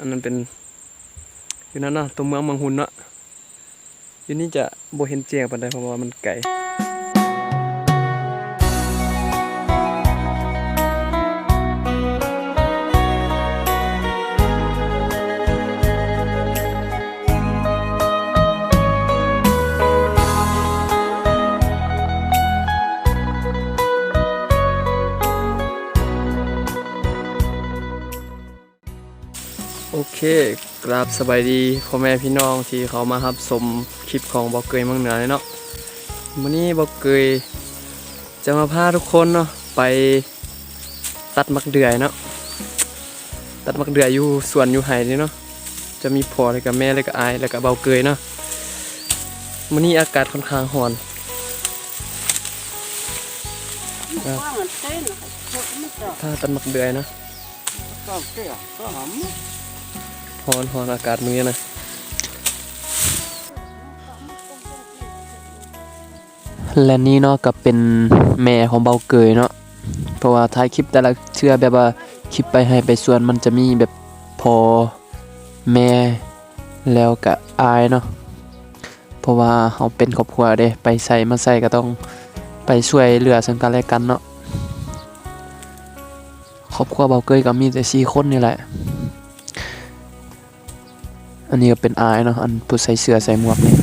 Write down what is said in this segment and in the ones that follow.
อันนั้นเป็นอยู่นั่นนะตัวเมืองเมืองหุ่นเนาะอยู่นี่จะโบเห็นเจียงปันใดเพราะว่ามันไกล เคกราบสบายดีพ่อแม่พี่น้องที่เขามารับชมคลิปของบอกเกยเมืองเหนือเลยเนาะวันนี้บอกเกยจะมาพาทุกคนเนาะไปตัดมักเดือยเนาะตัดมักเดือยอยู่สวนอยู่ไห่นี่เนาะจะมีพ่อเลยกับแม่เลยกับอายแล้วก็เบาเกยเนาะวันนี้อากาศค่อนข้างร้อน Quá mà thế là phải mất rồi. ถ้าตัดมักเดือยนะ Có cái à, có hỏng. ร้อ นร้อนอากาศมื้อนี้นะและนี่เนาะก็เป็นแม่ของเบาเกยเนาะเพราะว่าท้ายคลิปแต่ละเชื่อแบบว่าคลิปไปให้ไปส่วนมันจะมีแบบพอแม่แล้วก็อายเนาะเพราะว่าเขาเป็นครอบครัวเด้ไปใส่มาใส่ก็ต้องไปช่วยเหลือซึ่งกันและกันเนาะครอบครัวเบาเกยก็มีแต่สี่คนนี่แหละ อันนี้ก็เป็นอายเนาะอันผู้ใส่เสื้อใส่หมวกนี่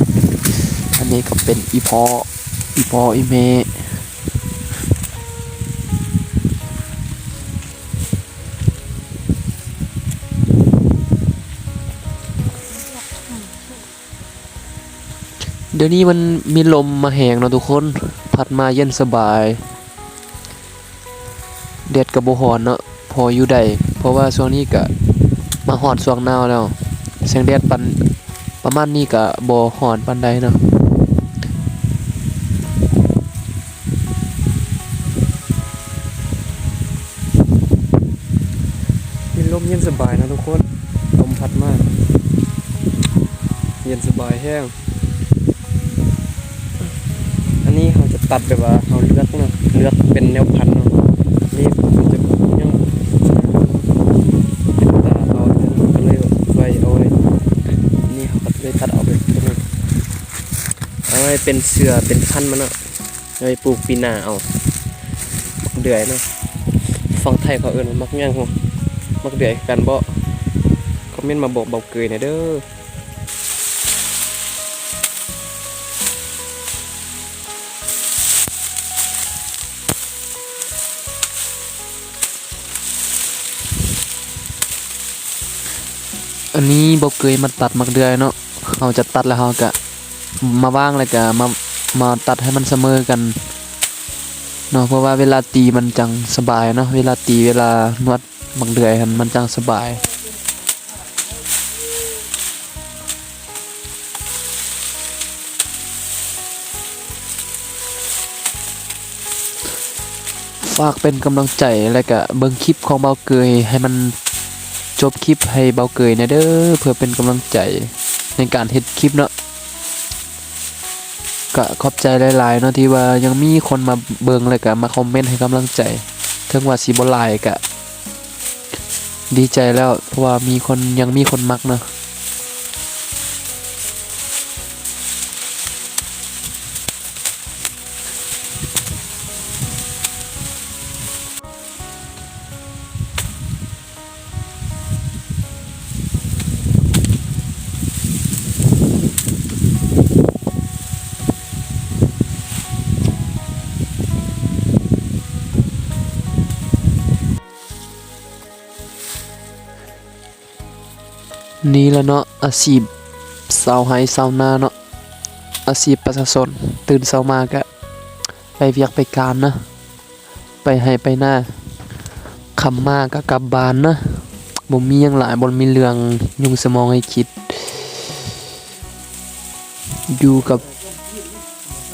อันนี้ก็เป็นอีพออีพออีเมเดี๋ยวนี้มันมีลมมาแหงเนาะทุกคน พัดมาเย็นสบายแดดกับโบหอนเนาะพออยู่ได้เพราะว่าช่วงนี้ก็มาหอนช่วงหนาวแล้ว แสงแดดปันประมาณนี้ก็บ่หอนปานใดเนาะมีลมเย็นสบายนะทุกคน ลมพัดมาก เย็นสบายแห้ง อันนี้เขาจะตัดแบบว่าเขาเลือกเนาะเลือกเป็นแนวพันเนาะนี่ ไว้เป็นเสือเป็นพันมันเนาะเอาไปปลูกปีนาเอาเดือยเนาะฟังไทยเขาเอิ้นมักย่างหัวมักเดือยกันบ่คอมเมนต์มาบอกเบาเกยหน่อยเด้ออันนี้บอกเคยมาตัดมักเดือยเนาะเขาจะตัดแล้วเขาก็ มาว่างแล้วก็มามาตัดให้มันเสมอกันเนาะเพราะว่าเวลาตีมันจังสบายเนาะเวลาตีเวลานวดมักเดือยมันมันจังสบายฝากเป็นกำลังใจแล้วก็เบิ่งคลิปของเบาเกยให้มันจบคลิปให้เบาเกยนะเด้อเพื่อเป็นกำลังใจในการเฮ็ดคลิปเนาะ ก็ขอบใจหลายๆเนาะที่ว่ายังมีคนมาเบิงเลยกะมาคอมเมนต์ให้กำลังใจถึงว่าสีบ่หลายกะ ดีใจแล้วเพราะว่ามีคนยังมีคนมักเนาะ นี่แหละเนาะอาชีพสาวไห้สาวนาเนาะอาชีพประชาชนตื่นเช้ามาก็ไปเวียกไปการนะ ไปให้ไปหน้าคำมาก็กลับบ้านนะบ่มียังหลายบ่มีเรื่องยุ่งสมองให้คิด อยู่กับ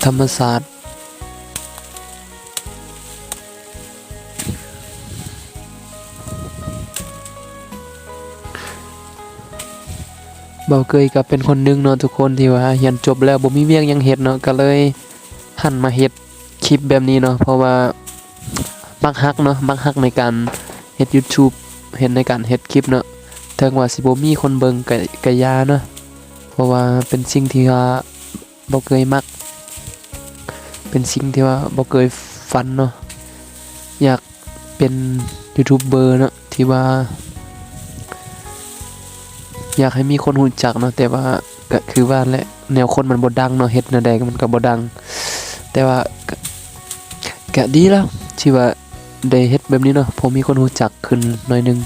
ธรรมศาสตร์ เบาเกยก็เป็นคนหนึงเนาะทุกคนที่ว่าเรียนจบแล้วบ่มีเวียกยังเฮ็ดเนาะก็เลยหันมาเฮ็ดคลิปแบบนี้เนาะเพราะว่ามักฮักเนาะมักฮักในการเฮ็ด YouTube เฮ็ดในการเฮ็ดคลิปเนาะแต่ถึงว่าสิบ่มีคนเบิ่งก็ก็ยาเนาะเพราะว่าเป็นสิ่งที่ว่าบ่เคยมัก เป็นสิ่งที่ว่าบ่เคยฝันเนาะอยากเป็นยูทูบเบอร์เนาะที่ว่า อยากให้มีคนหูจักเนาะแต่ว่าก็คือว่าแหละแนวคนมันบ่ดังเนาะเฮ็ดแนวใดก็มันก็บ่ดัง แต่ว่าก็ดีแล้วที่ว่าได้เฮ็ดแบบนี้เนาะผมมีคนหูจักขึ้นหน่อยนึง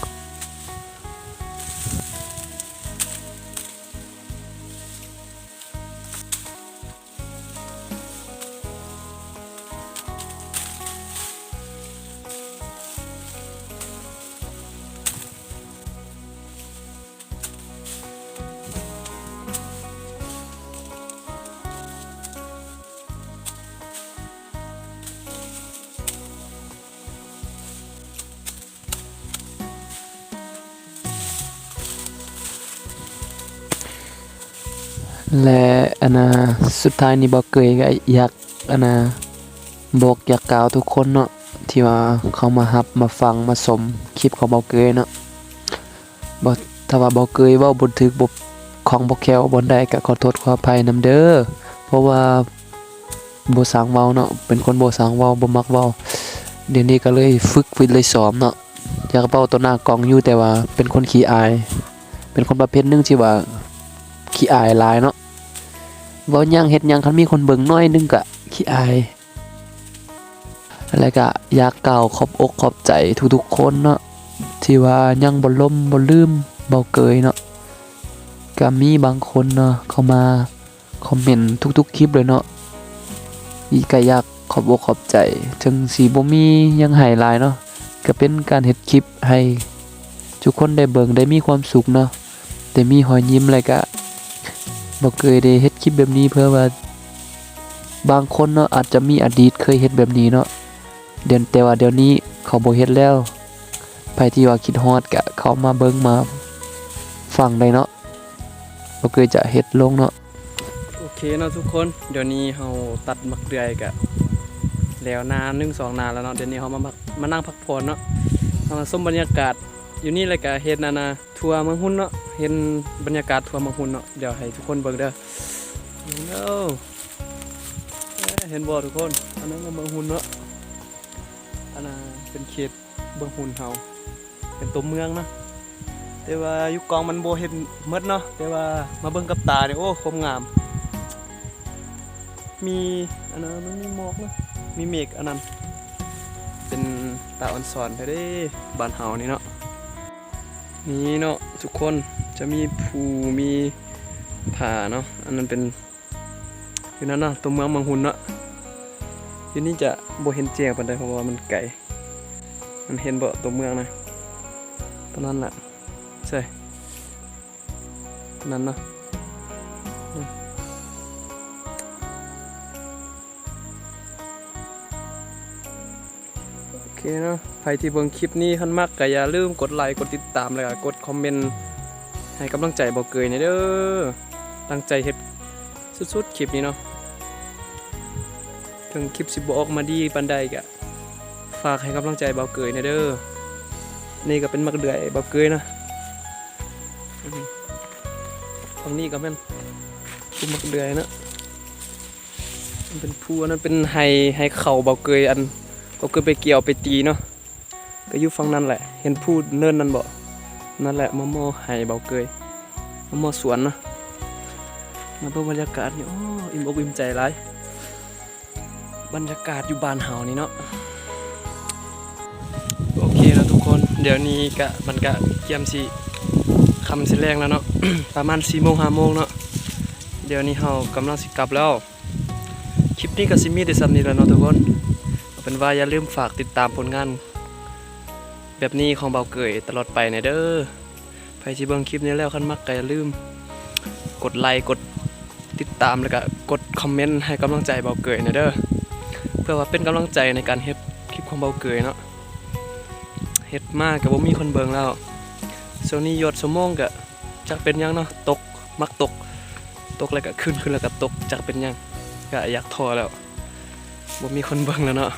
และอันน่ะสุดท้ายนี้บอกเกยก็อยากอันน่ะบอกอยากกล่าวทุกคนเนาะที่ว่าเขามาฮับมาฟังมาสมคลิปของบอกเกยเนาะบ่ถ้าว่าบอกเกยว้าบ่ถึกบของบ่แคลวบ่ได้ก็ขอโทษขออภัยนํเด้อเพราะว่าโบสางเว้าเนาะเป็นคนโบสางเว้าบ่มักเว้าเดี๋ยวนี้ก็เลยฝึกฝึกเลยซ้อมเนาะอยากเว้าต่อหน้ากองอยู่แต่ว่าเป็นคนขี้อาย เป็นคนประเภทนึงที่ว่า ขี้อายลายเนาะเว้ายังเฮ็ดยังคันมีคนเบิ่งน้อยนึงก็ขี้อายแล้วก็อยากกล่าวขอบอกขอบใจทุกๆคนเนาะที่ว่ายังบ่ล้มบ่ลืมบ่เกยเนาะก็มีบางคนเนาะเข้ามาคอมเมนต์ทุกๆคลิปเลยเนาะอีก็อยากขอบอกขอบใจถึงสิบ่มียังห้หลายเนาะก็เป็นการเฮ็ดคลิปให้ทุกคนได้เบิ่งได้มีความสุขเนาะแต่มีหอยยิ้มอะไรก็ บอกเคยได้เฮ็ดคลิปแบบนี้เพื่อว่า บางคนเนาะอาจจะมีอดีตเคยเฮ็ดแบบนี้เนาะเดี๋ยวแต่ว่าเดี๋ยวนี้เขาบ่เฮ็ดแล้วไปที่ว่าคิดฮอดก็เขามาเบิ่งมาฟังได้เนาะบ่เคยจะเฮ็ดลงเนาะโอเคเนาะทุกคน เดี๋ยวนี้เฮาตัดมักเดือยกะแล้วนาน1 2นานแล้วเนาะเดี๋ยวนี้เฮามามามานั่งพักผ่อนเนาะเฮามาชมบรรยากาศ อยู่นี่เลยก็เฮ็ดนานาทัวร์มืองหุ่นเนาะเห็นบรรยากาศทัวร์มืองหุ่นเนาะเดี๋ยวให้ทุกคนเบิ่งเด้อเอ้อเห็นบ่ทุกคน อันนั้นก็เมืองหุ่นเนาะอันน่ะเป็นเขตเมืองหุ่นเฮาเป็นตัวเมืองเนาะแต่ว่ายู่กองมันโบเห็นหมดเนาะแต่ว่ามาเบิ่งกับตาเนี่ยโอ้คมงาม มีอันนั้นมันมีหมอกเนาะมีเมฆอันนั้นเป็นตาออนสอนไปได้บ้านเฮานี่เนาะ นี้เนาะทุกคนจะมีภูมีผาเนาะอันนั้นเป็นอยู่นั่นนะตัวเมืองเมืองหุ่นเนาะอยู่นี่จะบเห็นแจ้งปันไดเพราะว่ามันไกลมันเห็นบ่ตัวเมืองนะตอนนั้นแหละใช่ตอนนั้นเนาะ เคเนาะใครที่เบิ่งคลิปนี้ท่านมักก็อย่าลืมกดไลค์กดติดตามแล้วก็กดคอมเมนต์ให้กำลังใจเบาเกยหน่ยเด้อตั้งใจเฮ็ดสุดๆคลิปนี้เนาะถึงคลิปสิบออกมาดีปานใดก็ฝากให้กำลังใจเบาเกยหน่ยเด้อนี่ก็เป็นมักเดือยเบาเกยนะอืมฝั่งนี้ก็เป็นภูมักเดือยนะมันเป็นภูอันนั้นเป็นไฮไฮเข่าเบาเกยอัน ก็คือไปเกี่ยวไปตีเนาะก็อยู่ฝั่งนั้นแหละ เห็นพูดเนินนั่นบ่นั่นแหละมะม่วไห้เบาเกยมะม่วสวนเนาะมาเบิ่งบรรยากาศนี่โอ้อิ่มอกอิ่มใจหลายบรรยากาศอยู่บ้านเฮานี่เนาะโอเคแล้วทุกคน เดี๋ยวนี้กะมันกะเกียมสิคำสิแรงแล้วเนาะประมาณ4โมง5โมงเนาะเดี๋ยวนี้เฮากำลังสิกลับแล้ว คลิปนี้ก็สิมีได้ซ้ำนีแล้วเนาะทุกคน เป็นว่าอย่าลืมฝากติดตามผลงาน แบบนี้ของเบาเกยตลอดไปนะเด้อใครที่เบิ่งคลิปนี้แล้วคันมักก็อย่าลืม กดไลค์กดติดตามแล้วก็กดคอมเมนต์ให้กำลังใจเบาเกยนะเด้อเพื่อว่าเป็นกำลังใจในการเฮ็ดคลิปของเบาเกยเนาะเฮ็ดมากกับบ่มีคนเบิ่งแล้วช่วงนี้ยอดสมองก็จักเป็นยังเนาะตกมักตก ตกแล้วก็ขึ้นขึ้นแล้วก็ตกจักเป็นยังก็อยากทอแล้วบ่มีคนเบิ่งแล้วเนาะ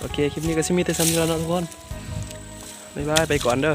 โอเค คลิปนี้ก็ชิมีแต่ซ้ำนี้แล้วเนาะทุกคน บ๊ายบาย ไปก่อนเด้อ